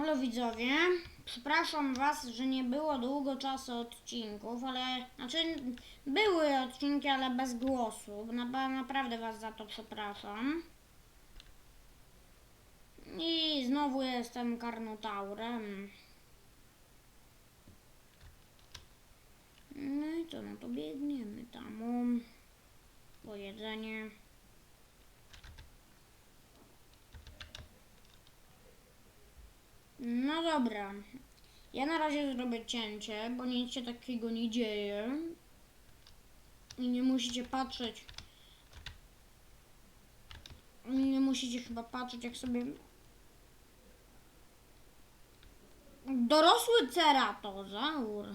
Halo widzowie, przepraszam was, że nie było długo czasu odcinków, ale znaczy były odcinki, ale bez głosu. Na, naprawdę was za to przepraszam. I znowu jestem karnotaurem. No i co, no to biegniemy tam. o, Po jedzenie. No dobra. Ja na razie zrobię cięcie, bo nic się takiego nie dzieje. I nie musicie patrzeć. Nie musicie chyba patrzeć, jak sobie. Dorosły ceratozaur.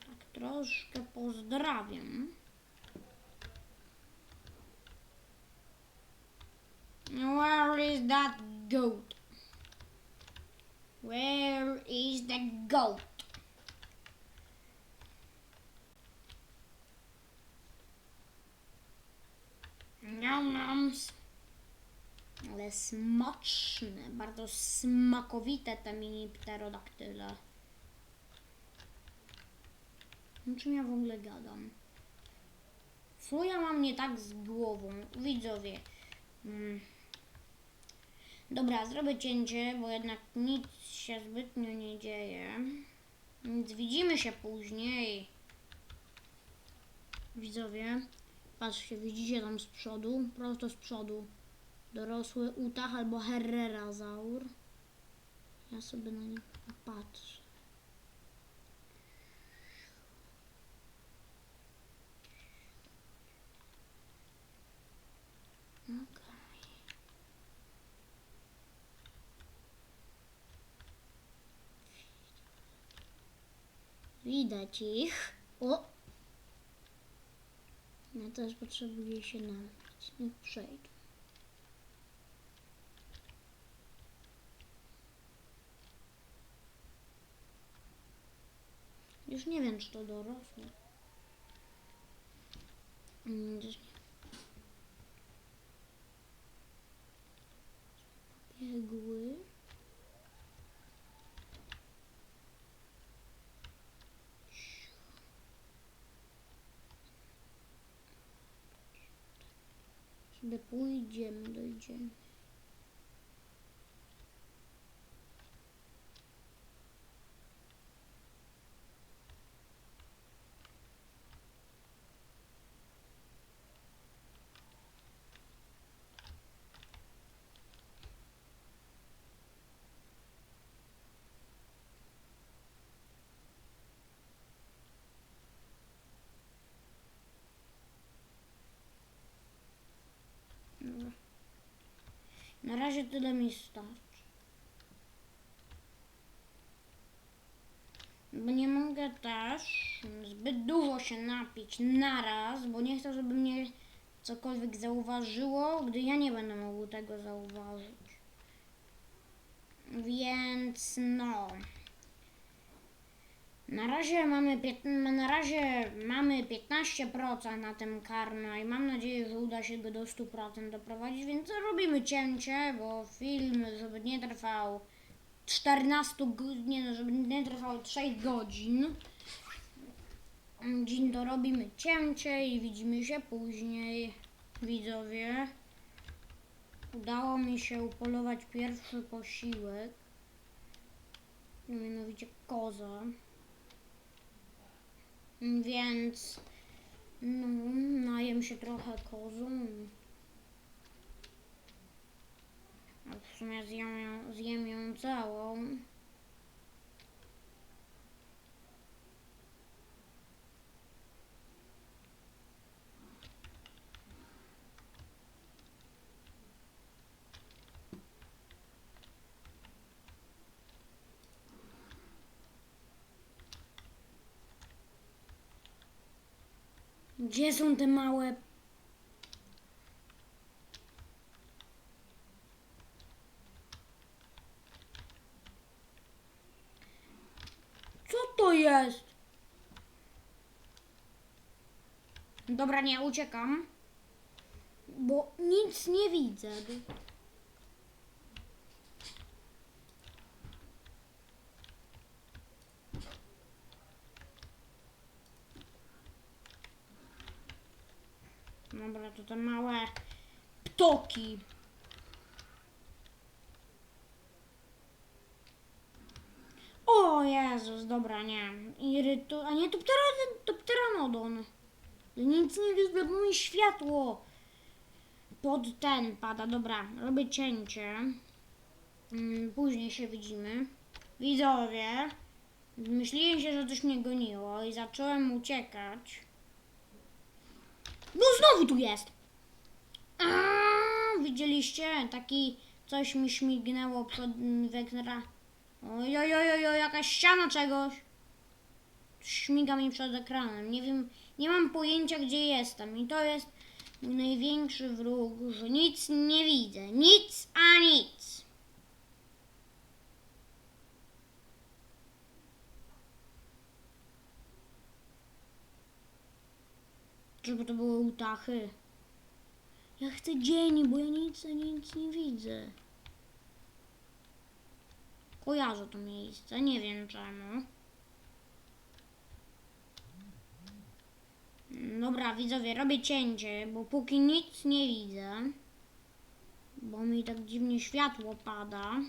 Tak troszkę pozdrawiam. Where is that goat? Where is the goat? Niam, niam. Ale smaczne, bardzo smakowite te mini pterodaktyle. O czym ja w ogóle gadam? Co ja mam nie tak z głową? Widzowie. Mm. Dobra, zrobię cięcie, bo jednak nic się zbytnio nie dzieje. Więc widzimy się później. Widzowie, patrzcie, widzicie tam z przodu, prosto z przodu. Dorosły utach albo herrerazaur. Ja sobie na nich patrzę. Widać ich. O! Ja też potrzebuję się napić. Niech przejdą. Już nie wiem, czy to dorosłe. Mm, Też nie. Biegły. Sobie pójdziemy, tyle mi starczy. Bo nie mogę też zbyt dużo się napić naraz, bo nie chcę, żeby mnie cokolwiek zauważyło, gdy ja nie będę mógł tego zauważyć. Więc no. Na razie mamy, na razie mamy 15% na tym karno i mam nadzieję, że uda się go do 100% doprowadzić, więc robimy cięcie, bo film, żeby nie trwał 14 godzin, żeby nie trwał 6 godzin, dzień to robimy cięcie i widzimy się później, widzowie. Udało mi się upolować pierwszy posiłek, mianowicie koza. Więc no, najem się trochę kozą. A w sumie zjem ją, zjem ją całą. Gdzie są te małe Co to jest? Dobra, nie, uciekam. bo nic nie widzę. Dobra, to te małe ptoki. O Jezus, dobra, nie. Irytu... A nie, to, ptera, to pteranodon. Nic nie mi światło pod ten pada. Dobra, robię cięcie. Mm, Później się widzimy. Widzowie, myśliłem się, że coś mnie goniło i zacząłem uciekać. No znowu tu jest! Widzieliście? Taki coś mi śmignęło przed w ekra. Oj, oj, oj, oj, oj, jakaś ściana czegoś. Śmiga mi przed ekranem. Nie wiem, nie mam pojęcia gdzie jestem. I to jest mój największy wróg, że nic nie widzę. Nic a nic. Żeby to były utachy. Ja chcę dzień, bo ja nic, nic nie widzę. Kojarzę to miejsce, nie wiem czemu. Dobra, widzowie, robię cięcie, bo póki nic nie widzę, bo mi tak dziwnie światło pada.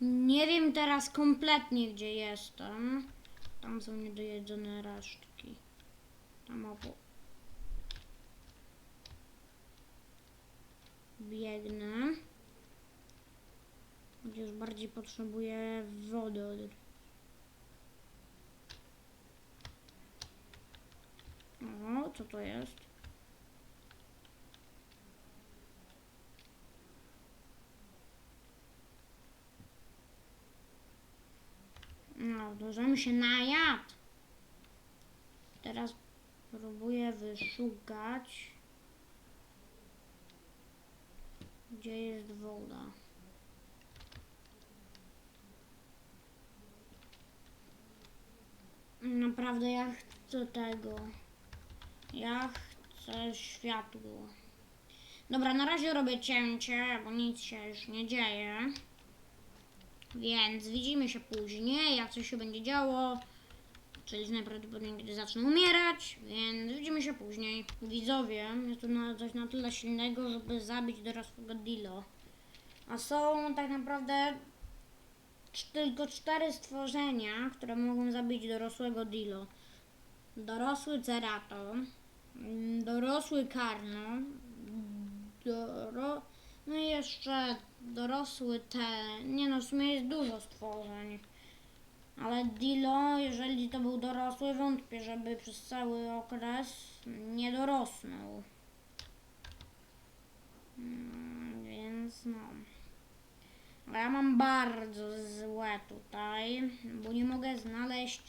Nie wiem teraz kompletnie, gdzie jestem. Tam są niedojedzone resztki. Tam obok. Biegnę. Chociaż bardziej potrzebuję wody od... O, co to jest? Możemy się najadł. Teraz próbuję wyszukać, gdzie jest woda. Naprawdę ja chcę tego. Ja chcę światło. Dobra, na razie robię cięcie, bo nic się już nie dzieje. Więc widzimy się później, jak coś się będzie działo. Czyli najprawdopodobniej kiedy zacznę umierać, więc widzimy się później. Widzowie, jest tu na, coś na tyle silnego, żeby zabić dorosłego Dilo. A są tak naprawdę tylko cztery stworzenia, które mogą zabić dorosłego Dilo. Dorosły Cerato, mm, dorosły Karno, doro... no i jeszcze dorosły te... Nie no, w sumie jest dużo stworzeń. Ale Dilo, jeżeli to był dorosły, wątpię, żeby przez cały okres nie dorosnął. Mm, Więc no. A ja mam bardzo złe tutaj, bo nie mogę znaleźć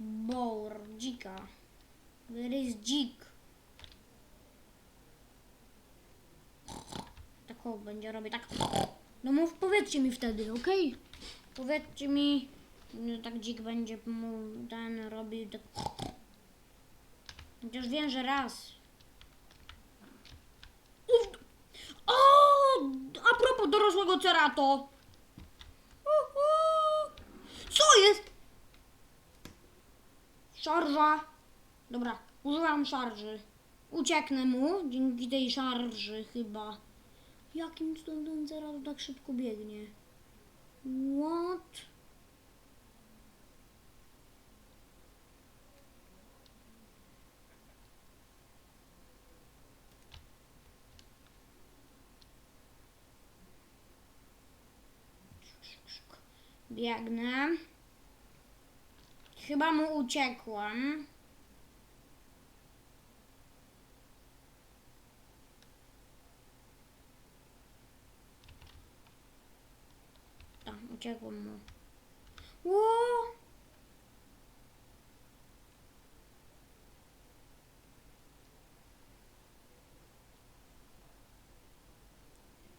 boar, dzika. Where is dzik? Będzie robić tak. No mów, powiedzcie mi wtedy, okej? Powiedzcie mi, no tak dzik będzie mu ten robił tak. Chociaż wiem, że raz. Uf. O! A propos dorosłego cerato. Co jest? Szarża. Dobra, użyłam szarży. Ucieknę mu dzięki tej szarży chyba. Jakim cudem ten tak szybko biegnie? What? Biegnę. Chyba mu uciekłem. Tak, uciekłem mu. Ło!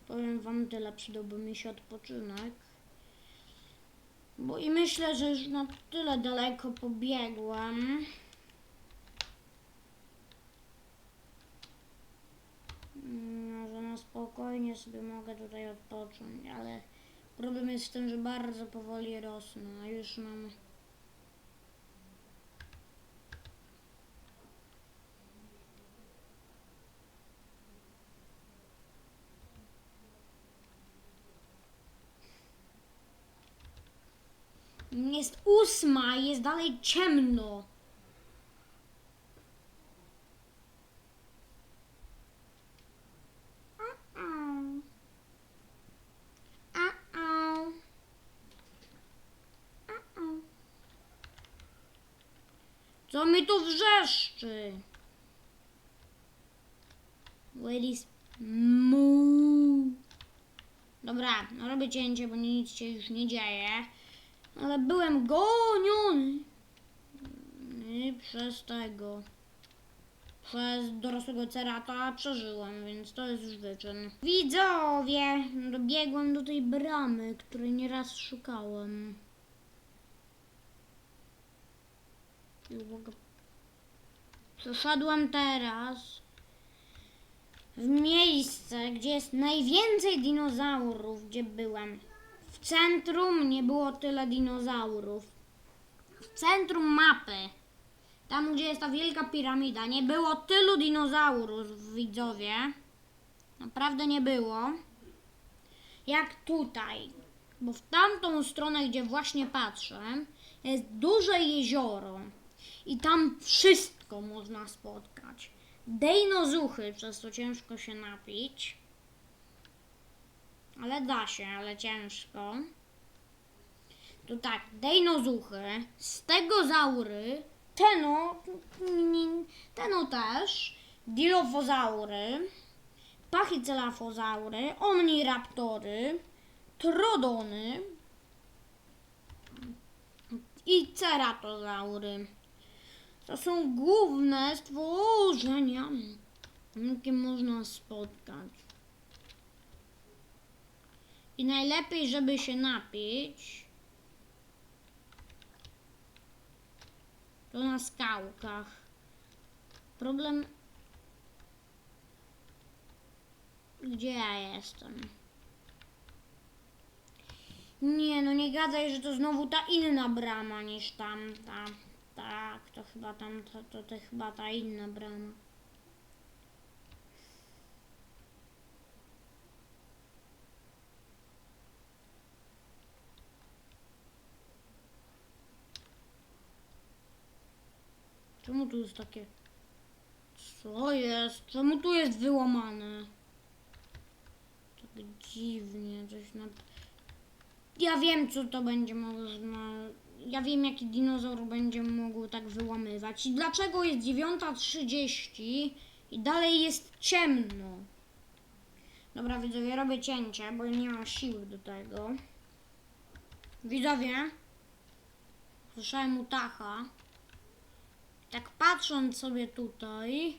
Powiem wam tyle, przydałby mi się odpoczynek. Bo i myślę, że już na tyle daleko pobiegłam. Mm, Że na spokojnie sobie mogę tutaj odpocząć, ale problem jest w że bardzo powoli rosnę, a już mam Jest ósma jest dalej ciemno. Co mi tu wrzeszczy? Where is moo? Dobra, no robię cięcie, bo nic się już nie dzieje. Ale byłem goniony. I przez tego. Przez dorosłego cerata przeżyłem, więc to jest już wyczyn. Widzowie! Dobiegłem do tej bramy, której nieraz szukałem. I teraz w miejsce, gdzie jest najwięcej dinozaurów, gdzie byłem. W centrum nie było tyle dinozaurów. W centrum mapy, tam gdzie jest ta wielka piramida, nie było tylu dinozaurów, widzowie. Naprawdę nie było. Jak tutaj. Bo w tamtą stronę, gdzie właśnie patrzę, jest duże jezioro. I tam wszystko można spotkać. Dejnozuchy, przez to ciężko się napić. Ale da się, ale ciężko. To tak, dejnozuchy, stegozaury, teno, teno też, dilofozaury, pachycelafozaury, omniraptory, trodony i ceratozaury. To są główne stworzenia, jakie można spotkać. I najlepiej, żeby się napić, to na skałkach. Problem. Gdzie ja jestem? Nie, no nie gadaj, że to znowu ta inna brama niż tamta. Tak, to chyba tam, to, to, to chyba ta inna brama. Czemu tu jest takie... Co jest? Czemu tu jest wyłamane? Tak dziwnie, coś na... Ja wiem, co to będzie można... Ja wiem, jaki dinozaur będzie mógł tak wyłamywać. I dlaczego jest 9.30 i dalej jest ciemno? Dobra, widzowie, robię cięcie, bo nie mam siły do tego. Widzowie, słyszałem utacha. Tak patrząc sobie tutaj,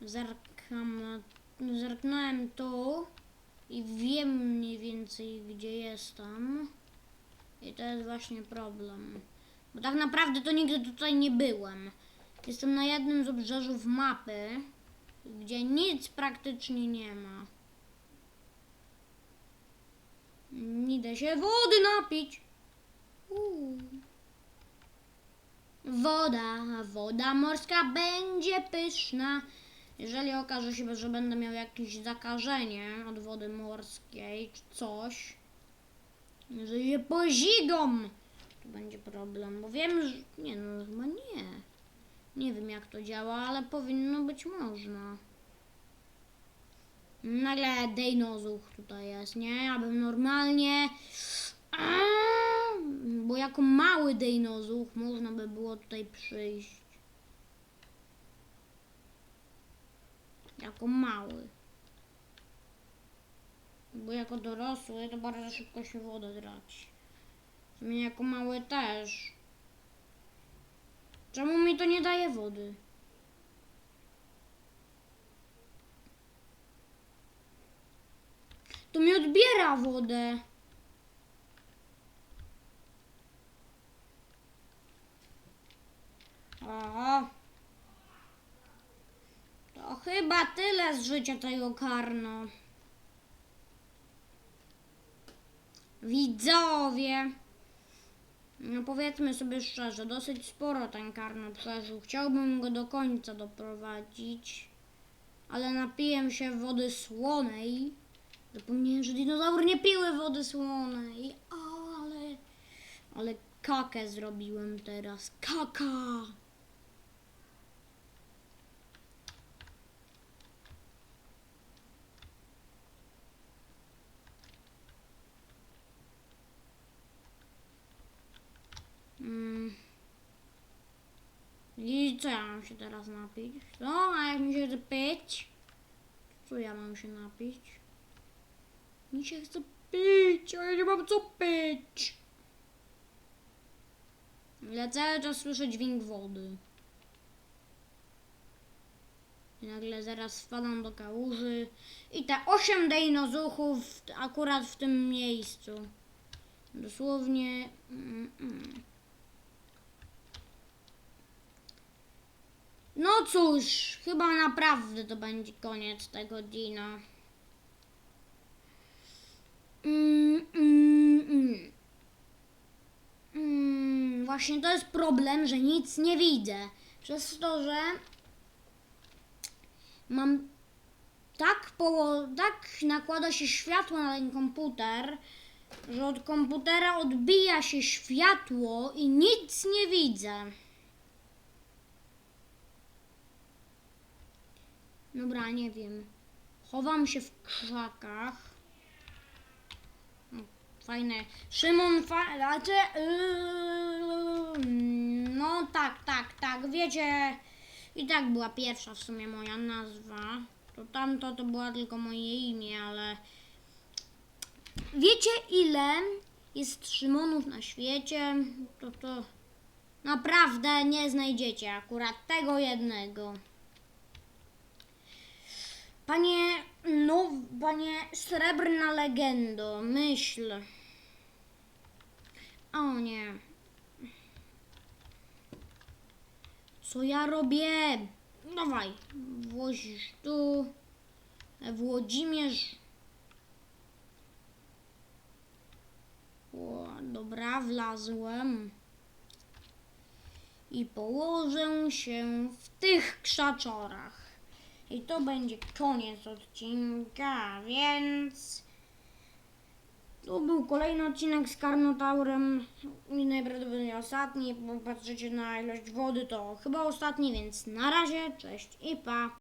zerkam, zerknąłem tu i wiem mniej więcej gdzie jestem. I to jest właśnie problem. Bo tak naprawdę to nigdy tutaj nie byłem. Jestem na jednym z obrzeżów mapy, gdzie nic praktycznie nie ma. Da się wody napić. Uuu. Woda, woda morska będzie pyszna. Jeżeli okaże się, że będę miał jakieś zakażenie od wody morskiej czy coś, jeżeli się pozigom, to będzie problem, bo wiem, że... Nie no, chyba nie. Nie wiem jak to działa, ale powinno być można. Nagle dejnozuch tutaj jest, nie? Abym normalnie... Aaaa! Bo jako mały dejnozuch można by było tutaj przyjść. Jako mały. Bo jako dorosły to bardzo szybko się wodę traci. Mnie jako mały też. Czemu mi to nie daje wody? To mi odbiera wodę. Aha. To chyba tyle z życia tego karno. Widzowie. No powiedzmy sobie szczerze, dosyć sporo ten karno przeżył. Chciałbym go do końca doprowadzić. Ale napiłem się wody słonej. Zapomniałem, że dinozaury nie piły wody słonej. Ale... Ale kakę zrobiłem teraz. Kaka! Mm. I co ja mam się teraz napić? Co? A jak mi się chce pić? Co ja mam się napić? Mi się chce pić, a ja nie mam co pić. Ja cały czas słyszę dźwięk wody. I nagle zaraz spadam do kałuży i te osiem dejnozuchów akurat w tym miejscu. Dosłownie. Mm, mm. No cóż, chyba naprawdę to będzie koniec tego dina. Mm, mm, mm. Mm, właśnie to jest problem, że nic nie widzę. Przez to, że mam tak, poło- tak nakłada się światło na ten komputer, że od komputera odbija się światło i nic nie widzę. Dobra, nie wiem. Chowam się w krzakach. Fajne. Szymon, fa- yy, no tak, tak, tak, wiecie, i tak była pierwsza w sumie moja nazwa. To tamto to była tylko moje imię, ale wiecie ile jest Szymonów na świecie? To to naprawdę nie znajdziecie akurat tego jednego. Panie, no, panie srebrna legendo, myśl. O nie. Co ja robię? Dawaj, włozisz tu. Włodzimierz. O, dobra, wlazłem. I położę się w tych krzaczorach. I to będzie koniec odcinka, więc to był kolejny odcinek z Karnotaurem i najprawdopodobniej ostatni, bo patrzycie na ilość wody, to chyba ostatni, więc na razie, cześć i pa.